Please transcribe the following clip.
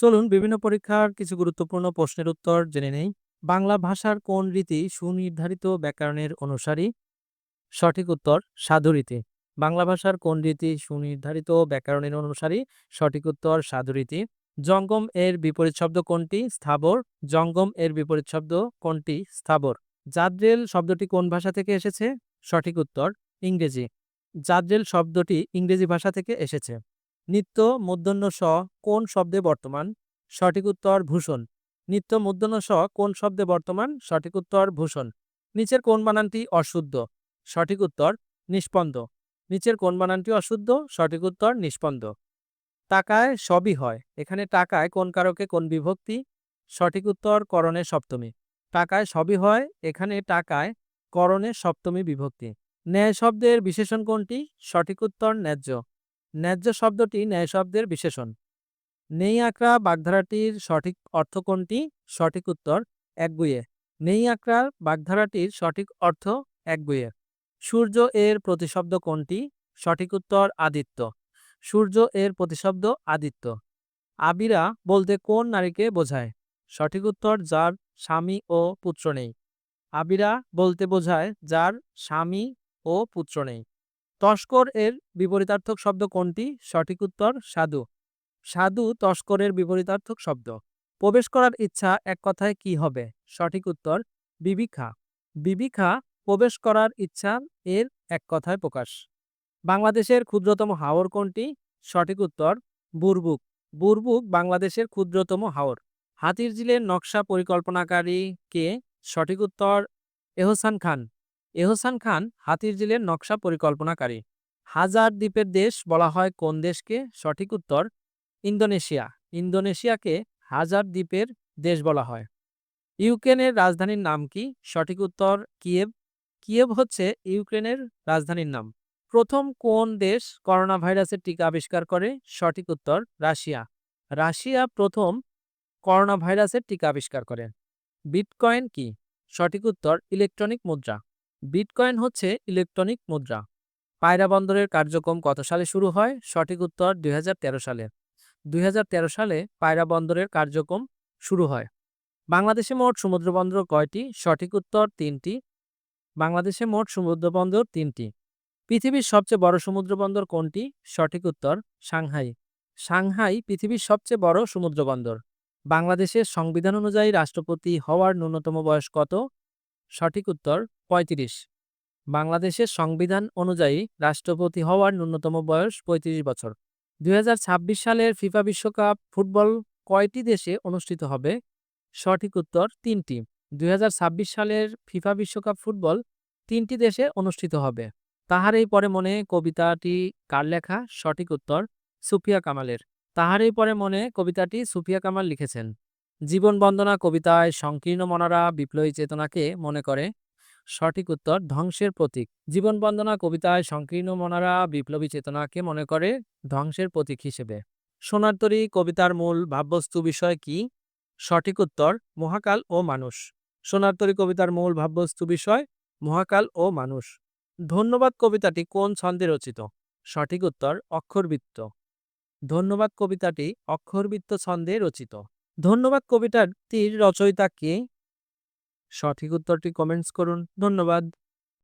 চলুন বিভিন্ন পরীক্ষার কিছু গুরুত্বপূর্ণ প্রশ্নের উত্তর জেনে নেই। বাংলা ভাষার কোন রীতি সুনির্ধারিত ব্যাকরণের অনুসারী? সঠিক উত্তর, সাধু রীতি। বাংলা ভাষার কোন রীতি সুনির্ধারিত ব্যাকরণের অনুসারী? সঠিক উত্তর, সাধু রীতি। জঙ্গম এর বিপরীত শব্দ কোনটি? স্থাবর। জঙ্গম এর বিপরীত শব্দ কোনটি? স্থাবর। জাদ্রেল শব্দটি কোন ভাষা থেকে এসেছে? সঠিক উত্তর, ইংরেজি। জাদ্রেল শব্দটি ইংরেজি ভাষা থেকে এসেছে। নিত্য মূর্ধন্য স কোন শব্দে বর্তমান? সঠিক উত্তর ভূষণ। নিত্য মূর্ধন্য স কোন শব্দে বর্তমান? সঠিক উত্তর ভূষণ। নিচের কোন বানানটি অশুদ্ধ? সঠিক উত্তর নিষ্পন্দ। নিচের কোন বানানটি অশুদ্ধ? সঠিক উত্তর নিষ্পন্দ। টাকায় সবই হয়। এখানে টাকায় কোন কারকে কোন বিভক্তি? সঠিক উত্তর করণে সপ্তমী। টাকায় সবই হয়, এখানে টাকায় করণে সপ্তমী বিভক্তি। ন্যায় শব্দের বিশেষণ কোনটি? সঠিক উত্তর ন্যায্য। ন্যায্য শব্দটি ন্যায় শব্দের বিশেষণ। নেই আঁকড়া বাগধারাটির সঠিক অর্থ কোনটি? সঠিক উত্তর, একগুয়ে। নেই আঁকড়া বাগধারাটির সঠিক অর্থ, একগুয়ে। সূর্য এর প্রতিশব্দ কোনটি? সঠিক উত্তর, আদিত্য। সূর্য এর প্রতিশব্দ, আদিত্য। আবিরা বলতে কোন নারীকে বোঝায়? সঠিক উত্তর, যার স্বামী ও পুত্র নেই। আবিরা বলতে বোঝায়, যার স্বামী ও পুত্র নেই। তস্কর এর বিপরীতার্থক শব্দ কোনটি? সঠিক উত্তর, সাধু। সাধু তস্করের বিপরীতার্থক শব্দ। প্রবেশ করার ইচ্ছা এক কথায় কি হবে? সঠিক উত্তর, বিবিখা। বিবিখা প্রবেশ করার ইচ্ছা এর এক কথায় প্রকাশ। বাংলাদেশের ক্ষুদ্রতম হাওর কোনটি? সঠিক উত্তর, বুরবুক। বুরবুক বাংলাদেশের ক্ষুদ্রতম হাওর। হাতির ঝিলের নকশা পরিকল্পনাকারী কে? সঠিক উত্তর, এহসান খান। এহসান খান হাতির ঝিলের নকশা পরিকল্পনাকারী। হাজার দ্বীপের দেশ বলা হয় কোন দেশকে? সঠিক উত্তর, ইন্দোনেশিয়া। ইন্দোনেশিয়াকে হাজার দ্বীপের দেশ বলা হয়। ইউক্রেনের রাজধানীর নাম কি? সঠিক উত্তর, কিয়েভ। কিয়েভ হচ্ছে ইউক্রেনের রাজধানীর নাম। প্রথম কোন দেশ করোনা ভাইরাসের টিকা আবিষ্কার করে? সঠিক উত্তর, রাশিয়া। রাশিয়া প্রথম করোনা ভাইরাসের টিকা আবিষ্কার করে। বিটকয়েন কি? সঠিক উত্তর, ইলেকট্রনিক মুদ্রা। বিটকয়েন হচ্ছে ইলেকট্রনিক মুদ্রা। পায়রা বন্দরের কার্যক্রম কত সালে শুরু হয়? সঠিক উত্তর দুই সালে। দুই হাজার তেরো সালে পায়রা বন্দরের কার্যক্রম শুরু হয়। বাংলাদেশে মোট সমুদ্রবন্দর কয়টি? সঠিক উত্তর তিনটি। বাংলাদেশে মোট সমুদ্রবন্দর তিনটি। পৃথিবীর সবচেয়ে বড় সমুদ্রবন্দর কোনটি? সঠিক উত্তর সাংহাই। সাংহাই পৃথিবীর সবচেয়ে বড় সমুদ্রবন্দর বাংলাদেশের সংবিধান অনুযায়ী রাষ্ট্রপতি হওয়ার ন্যূনতম বয়স কত? সঠিক উত্তর ৩৫ বাংলাদেশের সংবিধান অনুযায়ী রাষ্ট্রপতি হওয়ার ন্যূনতম বয়স ৩৫ বছর। দুই হাজার ছাব্বিশ সালের ফিফা বিশ্বকাপ ফুটবল কয়টি দেশে অনুষ্ঠিত হবে? সঠিক উত্তর তিনটি। দুই হাজার ছাব্বিশ সালের ফিফা বিশ্বকাপ ফুটবল তিনটি দেশে অনুষ্ঠিত হবে। তাহার এই পরে মনে কবিতাটি কার লেখা? সঠিক উত্তর সুফিয়া কামালের। তাহার এই পরে মনে কবিতাটি সুফিয়া কামাল লিখেছেন। জীবন বন্দনা কবিতায় সংকীর্ণ মনারা বিপ্লবী চেতনাকে মনে করে। সঠিক উত্তর, ধ্বংসের প্রতীক। জীবন বন্দনা কবিতায় সংকীর্ণ মনারা বিপ্লবী চেতনাকে মনে করে ধ্বংসের প্রতীক হিসেবে। সোনারতরী কবিতার মূল ভাববস্তু বিষয় কি? সঠিক উত্তর, মহাকাল ও মানুষ। সোনারতরী কবিতার মূল ভাববস্তু বিষয়, মহাকাল ও মানুষ। ধন্যবাদ কবিতাটি কোন ছন্দে রচিত? সঠিক উত্তর, অক্ষরবৃত্ত। ধন্যবাদ কবিতাটি অক্ষরবৃত্ত ছন্দে রচিত। ধন্যবাদ কবিতাটির রচয়িতা কে সঠিক উত্তরটি কমেন্টস করুন। ধন্যবাদ।